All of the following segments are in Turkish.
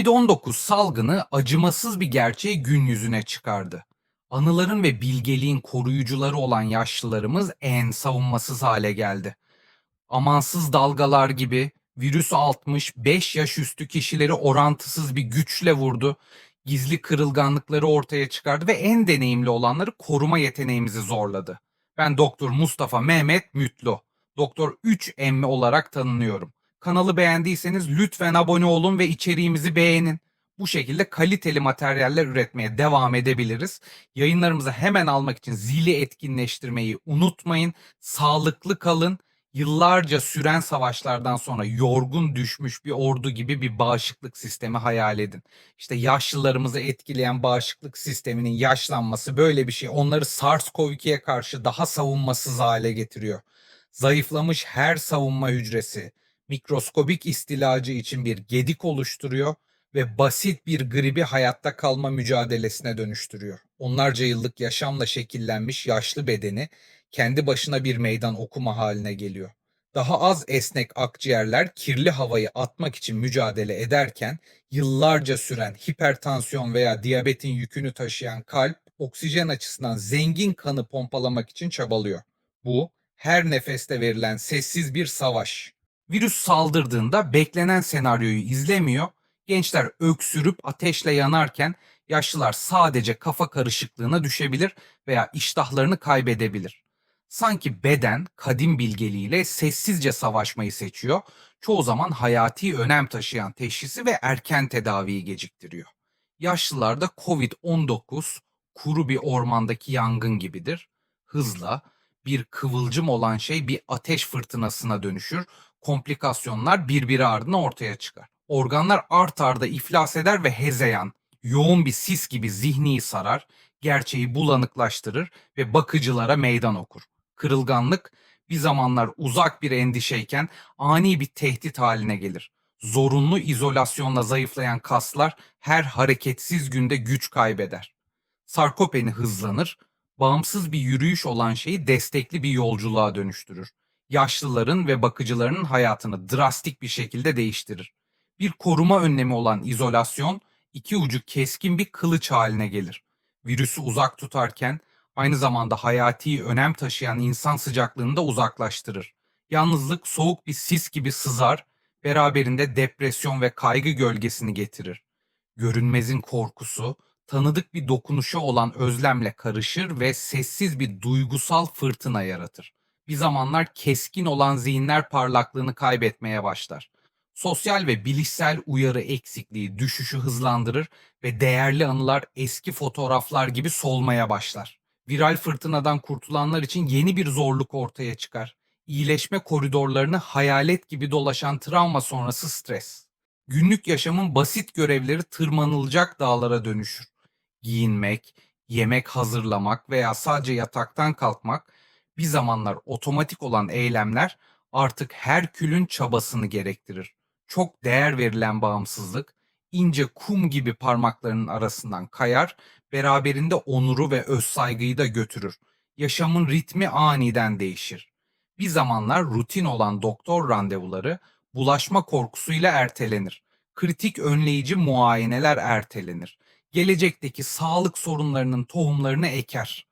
Covid-19 salgını acımasız bir gerçeği gün yüzüne çıkardı. Anıların ve bilgeliğin koruyucuları olan yaşlılarımız en savunmasız hale geldi. Amansız dalgalar gibi virüs 65 yaş üstü kişileri orantısız bir güçle vurdu. Gizli kırılganlıkları ortaya çıkardı ve en deneyimli olanları koruma yeteneğimizi zorladı. Ben Doktor Mustafa Mehmet Mütlu. Doktor 3 emmi olarak tanınıyorum. Kanalı beğendiyseniz lütfen abone olun ve içeriğimizi beğenin. Bu şekilde kaliteli materyaller üretmeye devam edebiliriz. Yayınlarımızı hemen almak için zili etkinleştirmeyi unutmayın. Sağlıklı kalın. Yıllarca süren savaşlardan sonra yorgun düşmüş bir ordu gibi bir bağışıklık sistemi hayal edin. İşte yaşlılarımızı etkileyen bağışıklık sisteminin yaşlanması böyle bir şey. Onları SARS-CoV-2'ye karşı daha savunmasız hale getiriyor. Zayıflamış her savunma hücresi mikroskobik istilacı için bir gedik oluşturuyor ve basit bir gribi hayatta kalma mücadelesine dönüştürüyor. Onlarca yıllık yaşamla şekillenmiş yaşlı bedeni kendi başına bir meydan okuma haline geliyor. Daha az esnek akciğerler kirli havayı atmak için mücadele ederken yıllarca süren hipertansiyon veya diyabetin yükünü taşıyan kalp oksijen açısından zengin kanı pompalamak için çabalıyor. Bu her nefeste verilen sessiz bir savaş. Virüs saldırdığında beklenen senaryoyu izlemiyor. Gençler öksürüp ateşle yanarken yaşlılar sadece kafa karışıklığına düşebilir veya iştahlarını kaybedebilir. Sanki beden kadim bilgeliğiyle sessizce savaşmayı seçiyor. Çoğu zaman hayati önem taşıyan teşhisi ve erken tedaviyi geciktiriyor. Yaşlılarda COVID-19 kuru bir ormandaki yangın gibidir. Hızla bir kıvılcım olan şey bir ateş fırtınasına dönüşür. Komplikasyonlar birbiri ardına ortaya çıkar. Organlar art arda iflas eder ve hezeyan, yoğun bir sis gibi zihni sarar, gerçeği bulanıklaştırır ve bakıcılara meydan okur. Kırılganlık bir zamanlar uzak bir endişeyken ani bir tehdit haline gelir. Zorunlu izolasyonla zayıflayan kaslar her hareketsiz günde güç kaybeder. Sarkopeni hızlanır, bağımsız bir yürüyüş olan şeyi destekli bir yolculuğa dönüştürür. Yaşlıların ve bakıcılarının hayatını drastik bir şekilde değiştirir. Bir koruma önlemi olan izolasyon iki ucu keskin bir kılıç haline gelir. Virüsü uzak tutarken aynı zamanda hayati önem taşıyan insan sıcaklığını da uzaklaştırır. Yalnızlık soğuk bir sis gibi sızar, beraberinde depresyon ve kaygı gölgesini getirir. Görünmezin korkusu, tanıdık bir dokunuşu olan özlemle karışır ve sessiz bir duygusal fırtına yaratır. Bir zamanlar keskin olan zihinler parlaklığını kaybetmeye başlar. Sosyal ve bilişsel uyarı eksikliği düşüşü hızlandırır ve değerli anılar eski fotoğraflar gibi solmaya başlar. Viral fırtınadan kurtulanlar için yeni bir zorluk ortaya çıkar. İyileşme koridorlarını hayalet gibi dolaşan travma sonrası stres. Günlük yaşamın basit görevleri tırmanılacak dağlara dönüşür. Giyinmek, yemek hazırlamak veya sadece yataktan kalkmak bir zamanlar otomatik olan eylemler artık Herkül'ün çabasını gerektirir. Çok değer verilen bağımsızlık ince kum gibi parmaklarının arasından kayar, beraberinde onuru ve öz saygıyı da götürür. Yaşamın ritmi aniden değişir. Bir zamanlar rutin olan doktor randevuları bulaşma korkusuyla ertelenir. Kritik önleyici muayeneler ertelenir. Gelecekteki sağlık sorunlarının tohumlarını eker.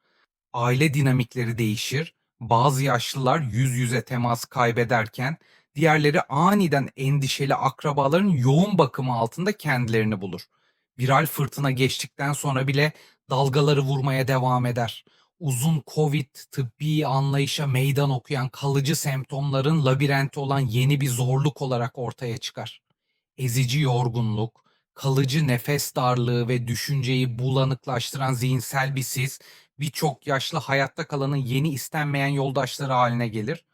Aile dinamikleri değişir. Bazı yaşlılar yüz yüze temas kaybederken diğerleri aniden endişeli akrabaların yoğun bakımı altında kendilerini bulur. Viral fırtına geçtikten sonra bile dalgaları vurmaya devam eder. Uzun Covid tıbbi anlayışa meydan okuyan kalıcı semptomların labirenti olan yeni bir zorluk olarak ortaya çıkar. Ezici yorgunluk, kalıcı nefes darlığı ve düşünceyi bulanıklaştıran zihinsel bir sis birçok yaşlı hayatta kalanın yeni istenmeyen yoldaşları haline gelir.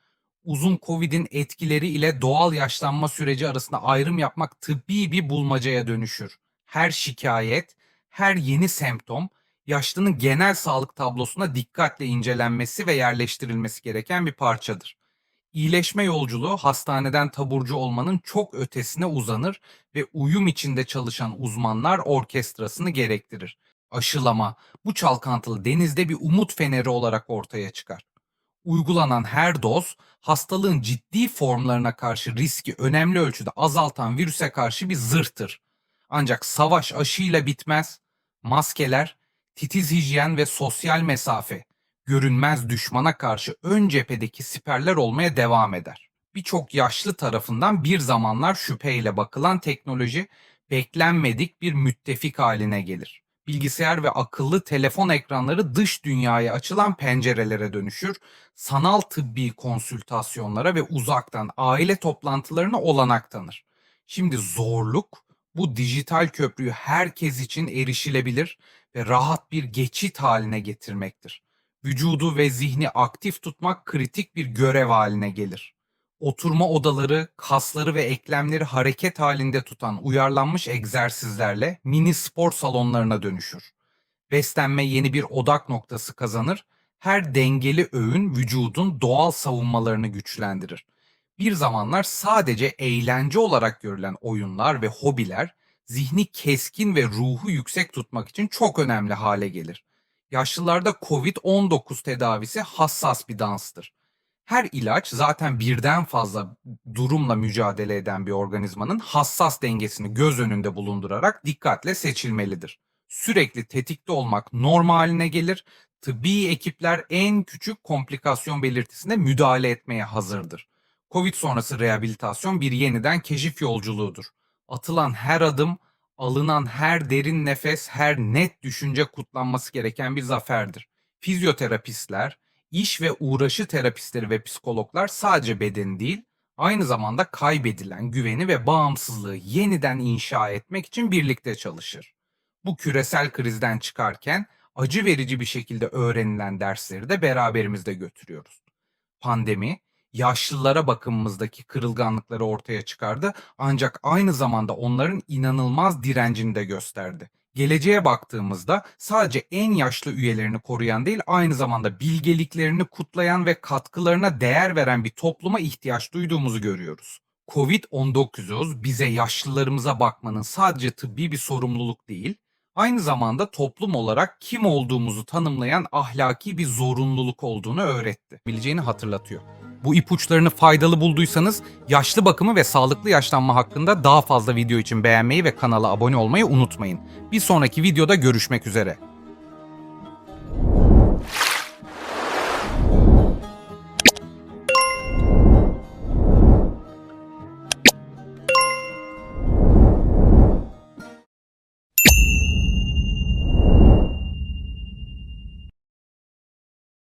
Uzun Covid'in etkileri ile doğal yaşlanma süreci arasında ayrım yapmak tıbbi bir bulmacaya dönüşür. Her şikayet, her yeni semptom yaşlının genel sağlık tablosuna dikkatle incelenmesi ve yerleştirilmesi gereken bir parçadır. İyileşme yolculuğu hastaneden taburcu olmanın çok ötesine uzanır ve uyum içinde çalışan uzmanlar orkestrasını gerektirir. Aşılama bu çalkantılı denizde bir umut feneri olarak ortaya çıkar. Uygulanan her doz hastalığın ciddi formlarına karşı riski önemli ölçüde azaltan virüse karşı bir zırhtır. Ancak savaş aşıyla bitmez. Maskeler, titiz hijyen ve sosyal mesafe görünmez düşmana karşı ön cephedeki siperler olmaya devam eder. Birçok yaşlı tarafından bir zamanlar şüpheyle bakılan teknoloji beklenmedik bir müttefik haline gelir. Bilgisayar ve akıllı telefon ekranları dış dünyaya açılan pencerelere dönüşür, sanal tıbbi konsültasyonlara ve uzaktan aile toplantılarına olanak tanır. Şimdi zorluk bu dijital köprüyü herkes için erişilebilir ve rahat bir geçit haline getirmektir. Vücudu ve zihni aktif tutmak kritik bir görev haline gelir. Oturma odaları, kasları ve eklemleri hareket halinde tutan uyarlanmış egzersizlerle mini spor salonlarına dönüşür. Beslenme yeni bir odak noktası kazanır, her dengeli öğün vücudun doğal savunmalarını güçlendirir. Bir zamanlar sadece eğlence olarak görülen oyunlar ve hobiler zihni keskin ve ruhu yüksek tutmak için çok önemli hale gelir. Yaşlılarda COVID-19 tedavisi hassas bir danstır. Her ilaç zaten birden fazla durumla mücadele eden bir organizmanın hassas dengesini göz önünde bulundurarak dikkatle seçilmelidir. Sürekli tetikte olmak norm haline gelir. Tıbbi ekipler en küçük komplikasyon belirtisine müdahale etmeye hazırdır. Covid sonrası rehabilitasyon bir yeniden keşif yolculuğudur. Atılan her adım, alınan her derin nefes, her net düşünce kutlanması gereken bir zaferdir. Fizyoterapistler, iş ve uğraşı terapistleri ve psikologlar sadece bedeni değil, aynı zamanda kaybedilen güveni ve bağımsızlığı yeniden inşa etmek için birlikte çalışır. Bu küresel krizden çıkarken acı verici bir şekilde öğrenilen dersleri de beraberimizde götürüyoruz. Pandemi, yaşlılara bakımımızdaki kırılganlıkları ortaya çıkardı ancak aynı zamanda onların inanılmaz direncini de gösterdi. Geleceğe baktığımızda sadece en yaşlı üyelerini koruyan değil aynı zamanda bilgeliklerini kutlayan ve katkılarına değer veren bir topluma ihtiyaç duyduğumuzu görüyoruz. Covid-19 bize yaşlılarımıza bakmanın sadece tıbbi bir sorumluluk değil, aynı zamanda toplum olarak kim olduğumuzu tanımlayan ahlaki bir zorunluluk olduğunu öğretti. Bileceğini hatırlatıyor. Bu ipuçlarını faydalı bulduysanız yaşlı bakımı ve sağlıklı yaşlanma hakkında daha fazla video için beğenmeyi ve kanala abone olmayı unutmayın. Bir sonraki videoda görüşmek üzere.